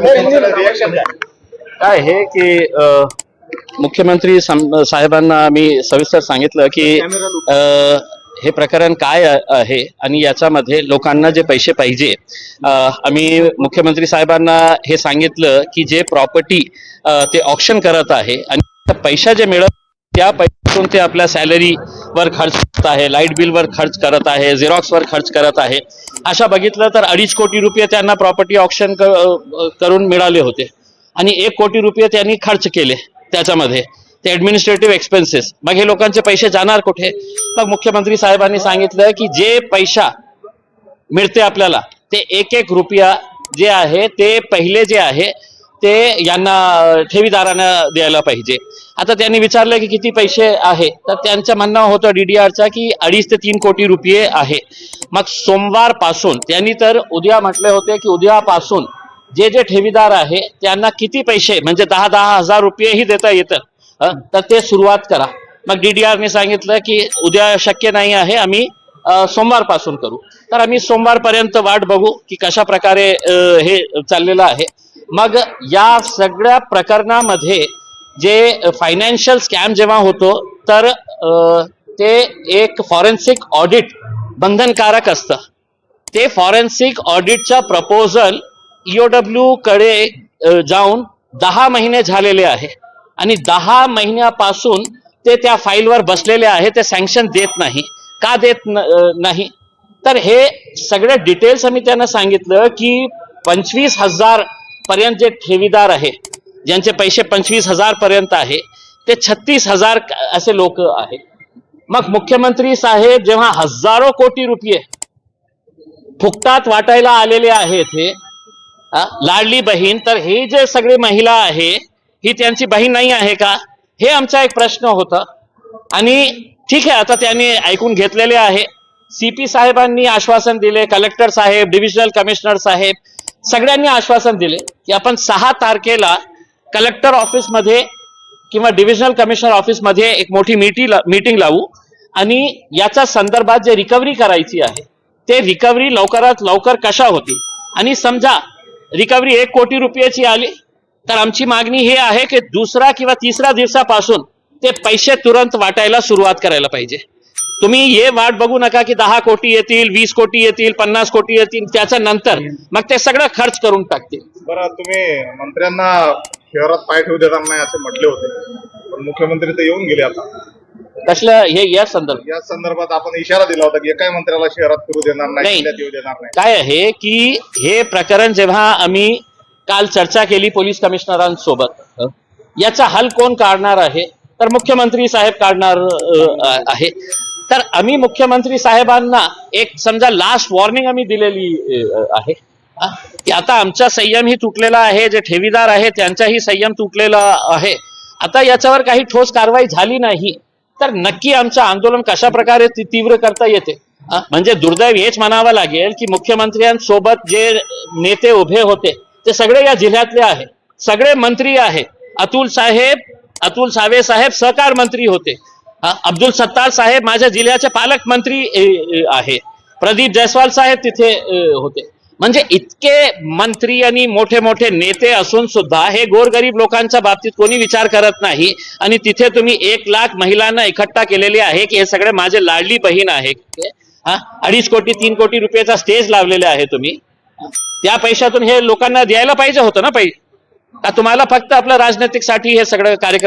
Reaction काय आहे की मुख्यमंत्री साहेबांना मी सविस्तर सांगितलं की हे प्रकरण काय आहे आणि याच्यामध्ये लोकांना जे पैसे पाहिजे आम्ही मुख्यमंत्री साहेबांना हे सांगितलं की जे प्रॉपर्टी ते ऑप्शन करत आहे आणि त्या पैसा जे मिळत त्या पैशातून ते आपल्या सॅलरीवर खर्च करत आहे लाइट बिलवर खर्च करत आहे झेरॉक्सवर खर्च करत आहे. अशा बघितलं तर अडीच कोटी रुपये त्यांना प्रॉपर्टी ऑप्शन करून मिळाले होते. आणि एक कोटी रुपये त्यांनी खर्च केले त्याच्यामध्ये. ते ॲडमिनिस्ट्रेटिव्ह एक्सपेन्सेस मग हे लोकांचे पैसे जाणार कुठे? मग मुख्यमंत्री साहेबांनी सांगितलं की जे पैसा मिळते आपल्याला ते एक एक रुपया जे आहे ते पहिले जे आहे ते यांना ठेवीदारांना द्यायला पाहिजे. आता त्यांनी विचारलं की किती पैसे आहे? तर त्यांचं म्हणणं होतं डीडीआरचा की अडीच ते तीन कोटी रुपये आहे. मग सोमवारपासून त्यांनी तर उद्या म्हटले होते की उद्यापासून जे जे ठेवीदार आहे त्यांना किती पैसे म्हणजे दहा दहा हजार रुपयेही देता येतं. तर ते सुरुवात करा. मग डीडीआरने सांगितलं की उद्या शक्य नाही आहे आम्ही सोमवारपासून करू. तर आम्ही सोमवारपर्यंत वाट बघू की कशा प्रकारे हे चाललेलं आहे. मग या सगळ्या प्रकरणामध्ये जे फायनान्शियल स्कॅम जेव्हा होतो तर ते एक फॉरेन्सिक ऑडिट बंधनकारक असतं. ते फॉरेन्सिक ऑडिटचा प्रपोजल ईओडब्ल्यू कडे जाऊन दहा महिने झालेले आहे. आणि दहा महिन्यापासून ते त्या फाईलवर बसलेले आहे ते सँक्शन देत नाही. का देत न- नाही? तर हे सगळे डिटेल्स आम्ही त्यांना सांगितलं की पंचवीस हजार पर्यंत जे ठेवीदार आहे ज्यांचे पैसे पंचवीस हजार पर्यंत आहे ते छत्तीस हजार असे लोक आहेत. मग मुख्यमंत्री साहेब जेव्हा हजारो कोटी रुपये फुकटात वाटायला आलेले आहेत हे लाडली बहीण तर हे जे सगळे महिला आहे ही त्यांची बहीण नाही आहे का? हे आमचा एक प्रश्न होता. आणि ठीक आहे आता त्यांनी ऐकून घेतलेले आहे. सीपी साहेबांनी आश्वासन दिले कलेक्टर साहेब डिव्हिजनल कमिशनर साहेब सगळ्यांनी आश्वासन दिले की आपण सहा तारखेला कलेक्टर ऑफिसमध्ये किंवा डिव्हिजनल कमिशनर ऑफिसमध्ये एक मोठी मीटिंग मीटिंग लावू. आणि याच्या संदर्भात जे रिकव्हरी करायची आहे ते रिकव्हरी लवकरात लवकर कशा होती आणि समजा रिकव्हरी एक कोटी रुपयाची आली तर आमची मागणी हे आहे की दुसरा किंवा तिसऱ्या दिवसापासून ते पैसे तुरंत वाटायला सुरुवात करायला पाहिजे. तुम्ही हे वाट बघू नका की दहा कोटी येतील वीस कोटी येतील पन्नास कोटी येतील त्याच्या नंतर. मग ते सगळं खर्च करून टाकतील. बरं तुम्ही मंत्र्यांना शहरात पाय ठेवू देणार नाही असे म्हटले होते. पण मुख्यमंत्री तर येऊन गेले आता. कसलं हे या संदर्भ या संदर्भात आपण इशारा दिला होता की एकाही मंत्र्याला शहरात फिरू देणार नाही नाही. जिल्ह्यात येऊ देणार नाही. काय आहे की हे प्रकरण जेव्हा आम्ही काल चर्चा केली पोलीस कमिशनरांसोबत याचा हल कोण काढणार आहे? तर मुख्यमंत्री साहेब काढणार अ, आहे. तर आम्ही मुख्यमंत्री साहेबांना एक समजा लास्ट वॉर्निंग आम्ही दिलेली आहे. की आता आमचा संयम ही तुटलेला आहे जे ठेवीदार आहे त्यांचाही संयम तुटलेला आहे. आता याच्यावर काही ठोस कारवाई झाली नाही तर नक्की आमचं आंदोलन कशा प्रकारे तीव्र करता येते? म्हणजे दुर्दैव हेच म्हणावं लागेल की मुख्यमंत्र्यांसोबत जे नेते उभे होते ते सगळे या जिल्ह्यातले आहे. सगळे मंत्री आहे. अतुल साहेब अतुल सावे साहेब सहकार मंत्री होते. अब्दुल सत्तार साहेब माझ्या जिल्ह्याचे पालकमंत्री आहे. प्रदीप जयस्वाल साहेब तिथे होते. म्हणजे इतके मंत्री आणि मोठे मोठे नेते असून सुद्धा हे गोरगरीब लोकांच्या बाबतीत कोणी विचार करत नाही. आणि तिथे तुम्ही एक लाख महिलांना इकट्ठा केलेले आहे की हे सगळे माझे लाडली बहीण आहे. हा अडीच कोटी तीन कोटी रुपयाचा स्टेज लावलेले आहे तुम्ही. त्या पैशातून हे लोकांना द्यायला पाहिजे होतं ना पाहिजे का तुम्हाला फक्त आपलं राजनैतिकसाठी हे सगळं कार्यक्रम